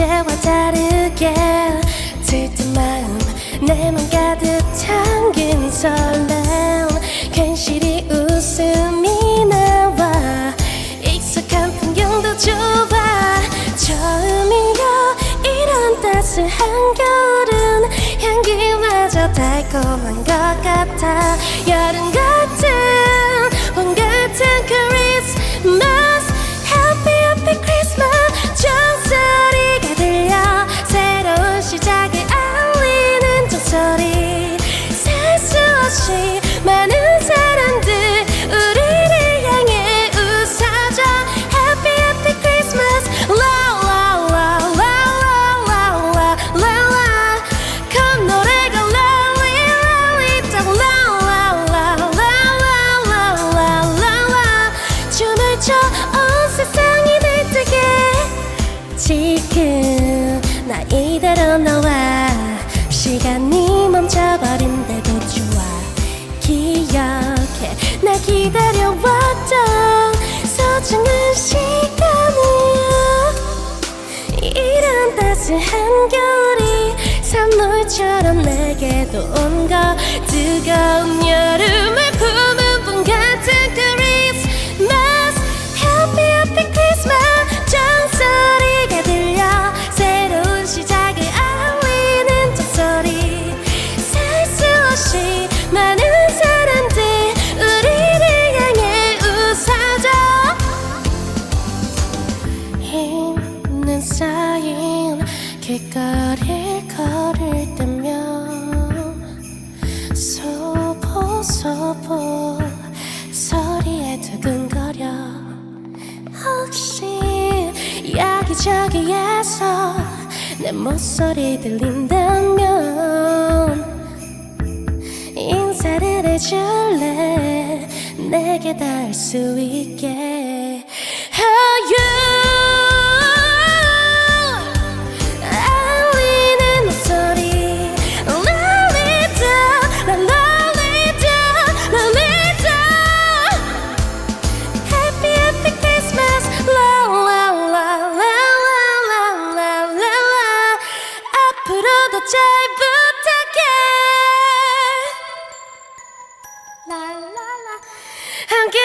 어제와 다르게 들뜬 마음. 내 맘 가득 담긴 설렘. 괜시리 웃음이 나와. 익숙한 풍경도 좋아 처음이야 이런 따스한 겨울은 향기마저 달콤한 것 같아. 여름 지금 나 이대로 너와. 시간이 멈춰버린데도 좋아. 기억해. 나 기다려왔던 소중한 시간이야. 이런 따스한 겨울이 선물처럼 내게도 온 거. 뜨거운 여름을 길거리를 걸을 때면 소보 소보 소리에 두근거려. 혹시 여기저기에서 내 목소리 들린다면 인사를 해줄래? 내게 닿을 수 있게 모두 잘 부탁해. 랄랄라. 함께